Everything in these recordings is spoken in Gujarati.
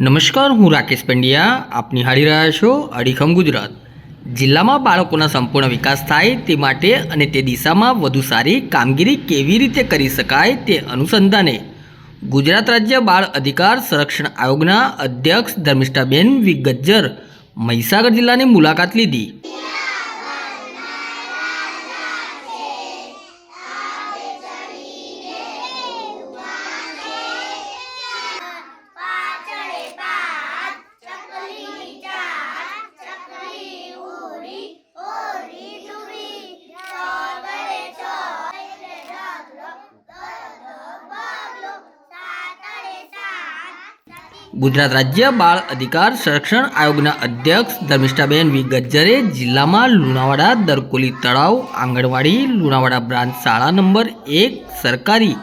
નમસ્કાર, હું રાકેશ પંડ્યા. આપ નિહાળી રહ્યા છો અડીખમ ગુજરાત. જિલ્લામાં બાળકોના સંપૂર્ણ વિકાસ થાય તે માટે અને તે દિશામાં વધુ સારી કામગીરી કેવી રીતે કરી શકાય તે અનુસંધાને ગુજરાત રાજ્ય બાળ અધિકાર સંરક્ષણ આયોગના અધ્યક્ષ ધર્મિષ્ઠાબેન વી ગજ્જર મહીસાગર જિલ્લાની મુલાકાત લીધી. ગુજરાત રાજ્ય બાળ અધિકાર સંરક્ષણ આયોગના અધ્યક્ષ ધર્મિષ્ઠાબેન વી. ગજ્જરે જિલ્લામાં લુણાવાડા દરકોલી તળાવ, આંગણવાડી, લુણાવાડા બ્રાન્ચ શાળા નંબર એક સરકારી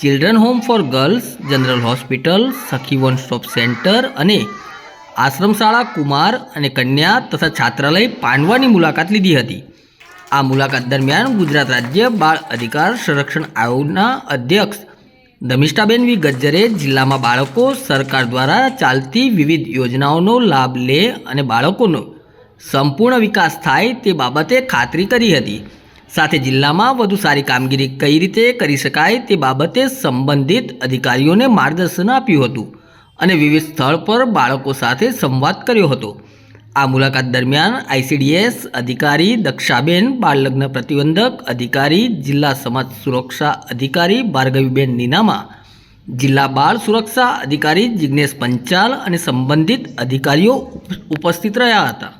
children home for girls general hospital Sakhi one stop centre અને આશ્રમ શાળા કુમાર અને કન્યા તથા છાત્રાલય પાંડવાની મુલાકાત લીધી હતી. આ મુલાકાત દરમિયાન ગુજરાત રાજ્ય બાળ અધિકાર સંરક્ષણ આયોગના અધ્યક્ષ ધમિષ્ઠાબેન વી ગજ્જરે જિલ્લામાં બાળકો સરકાર દ્વારા ચાલતી વિવિધ યોજનાઓનો લાભ લે અને બાળકોનો સંપૂર્ણ વિકાસ થાય તે બાબતે ખાતરી કરી હતી. સાથે જિલ્લામાં વધુ સારી કામગીરી કઈ રીતે કરી શકાય તે બાબતે સંબંધિત અધિકારીઓને માર્ગદર્શન આપ્યું હતું અને વિવિધ સ્થળ પર બાળકો સાથે સંવાદ કર્યો હતો. આ મુલાકાત દરમિયાન આઈસીડીએસ અધિકારી દક્ષાબેન બાળ લગ્ન પ્રતિબંધક અધિકારી, જિલ્લા સમાજ સુરક્ષા અધિકારી ભાર્ગવીબેન નીનામા, જિલ્લા બાળ સુરક્ષા અધિકારી જિજ્ઞેશ પંચાલ અને સંબંધિત અધિકારીઓ ઉપસ્થિત રહ્યા હતા.